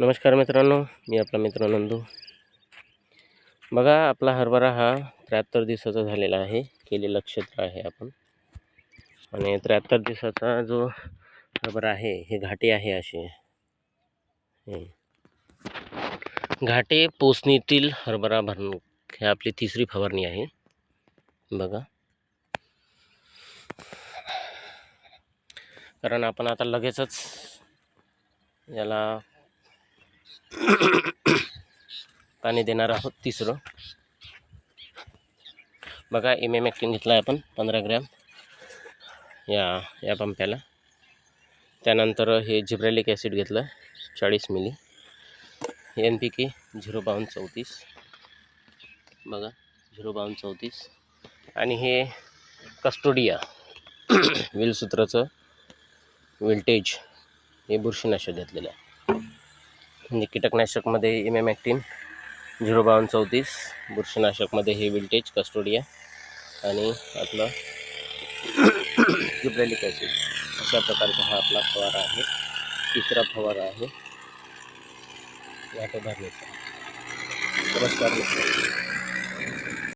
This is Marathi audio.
नमस्कार मित्रांनो मी आपला मित्र नंदू. बघा आपला हरभरा हा त्र्याहत्तर दिवसाचा झालेला आहे केलेलं क्षेत्र आहे आपण. आणि त्र्याहत्तर दिवसाचा जो हरभरा आहे हे घाटे आहे असे. घाटे पोसणीतील हरभरा भरण हे आपली तिसरी फवारणी आहे. बघा. कारण आपण आता लगेचच याला पाणी देणार आहोत तिसरं. बघा एम एम ॲक्टिन घेतला आहे आपण पंधरा ग्रॅम. या या पंप्याला. त्यानंतर हे झिब्रॅलिक ॲसिड घेतलं चाळीस ml. N P K zero बावन्न चौतीस. बघा झिरो बावन्न चौतीस. आणि हे कस्टोडिया विलसूत्राचं विल्टेज हे बुरशीनाशक घेतलेलं आहे. म्हणजे कीटकनाशकमध्ये एम एम ॲक्टिन झिरो बावन्न चौतीस बुरशीनाशकमध्ये हे विल्टेज कस्टोडिया आणि आपलं जिब्रेलिक ॲसिड अशा प्रकारचा हा आपला फवारा आहे. तिसरा फवारा आहे. घाटे नमस्कार मित्र